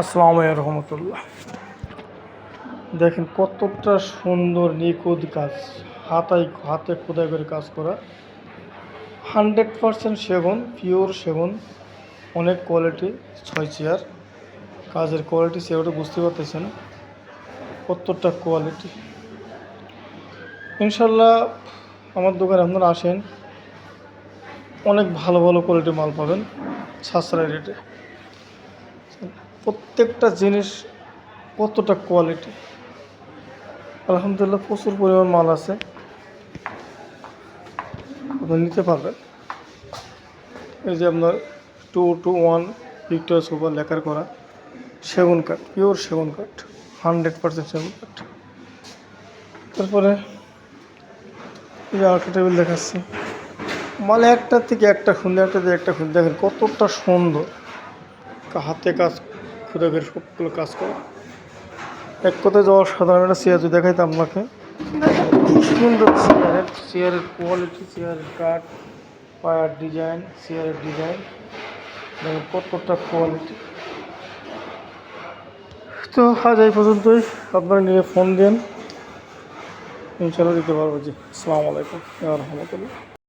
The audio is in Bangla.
আসসালামু আলাইকুম রহমতুল্লাহ। দেখেন কতটা সুন্দর নিখুঁত কাজ, হাতায় হাতে খোদাই করে কাজ করা। হান্ড্রেড পারসেন্ট সেগুন পিওর সেগুন অনেক কোয়ালিটি, ছয় চেয়ার। কাজের কোয়ালিটি সেটা বুঝতে পারতেছেন, কতটা কোয়ালিটি। ইনশাল্লাহ আমার দোকানে আপনারা আসেন, অনেক ভালো ভালো কোয়ালিটির মাল পাবেন, সাশ্রয় রেটে। প্রত্যেকটা জিনিস কতটা কোয়ালিটি আলহামদুলিল্লাহ প্রচুর পরিমাণ মাল আছে। আপনি নিতে পারবেন। এই যে আপনার two two one Victoria super লেখার করা। সেগুন কাঠ পিওর সেগুন কাঠ হান্ড্রেড পার্সেন্ট সেগুন কাঠ। তারপরে এই যে আরেকটা টেবিল দেখাচ্ছি। মানে একটার থেকে একটা সুন্দর একটা থেকে একটা সুন্দর দেখেন কতটা সুন্দর। হাতে কাজ খুদে করে সবগুলো কাজ করা। এক কথায় যাওয়ার সাধারণ একটা চেয়ার যদি দেখাইতাম আপনাকে সুন্দর চেয়ারের চেয়ারের কোয়ালিটি চেয়ারের কাঠ পায়ার ডিজাইন চেয়ারের ডিজাইন দেখেন কতটা কোয়ালিটি তো আজ এই পর্যন্তই। আপনারা নিয়ে ফোন দেন। ইনশাল্লাহ দিতে পারব জি। আসসালামু আলাইকুম। রহমতুল্লাহ।